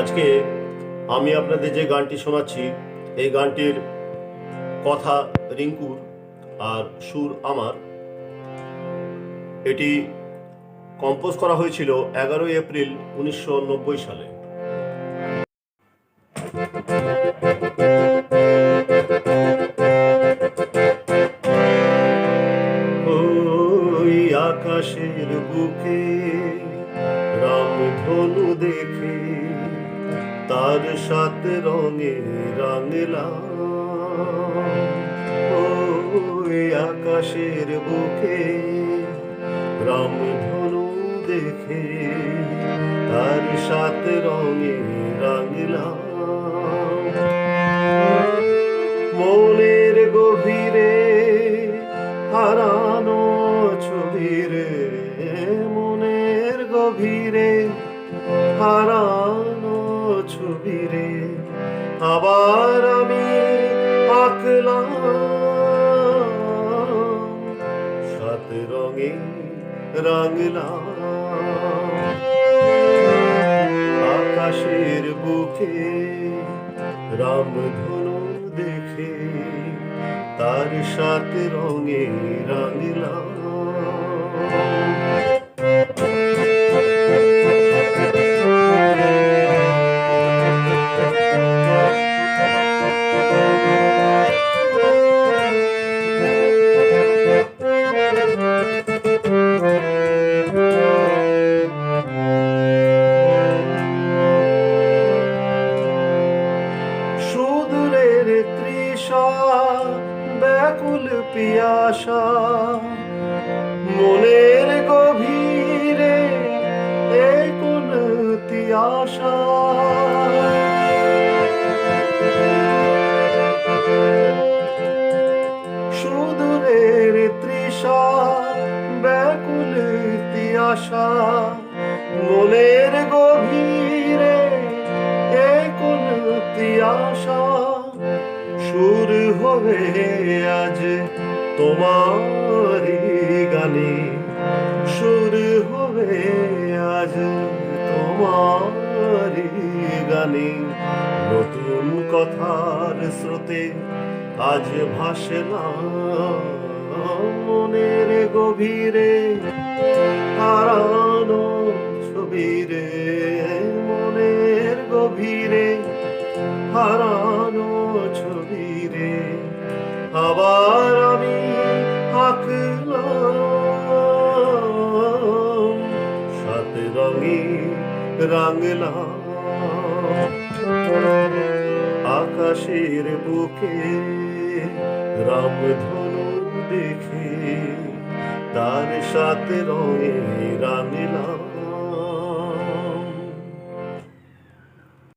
আজকে আমি আপনাদের যে গানটি শোনাচ্ছি, এই গানটির কথা রিঙ্কুর আর সুর আমার। এটি কম্পোজ করা হয়েছিল এগারোই এপ্রিল উনিশশো নব্বই সালে। আকাশের বুকে রামধনু দেখে তার সাথে রঙে রাঙলাম। ওই আকাশের বুকে রামধনু দেখে তার সাথে রঙে রাঙলাম। মনের গভীরে হারানো ছবিরে মনের গভীরে হারানো ছবিরে আবার আমি আঁকলাম। সাত রঙে রাঙলাম। আকাশের বুকে রামধনু দেখে তার সাথে রঙে রাঙলাম। ব্যাকুল পিয়াসা মনের গভীরে এই কোন তিয়াসা। সুদূরের তৃষা ব্যাকুল তিয়াসা হবে আজ তোমারি গানে। সুর হবে আজ তোমারি গানে। নতুন কথার স্রোতে আজ ভাসে না মনের গভীরে। হারানো ছবিরে, মনের গভীরে। হারানো ছবিরে আবার আমি আঁকলাম সাত রঙে রাঙলাম। আকাশের বুকে রামধনু দেখে তার সাথে রঙে রাঙ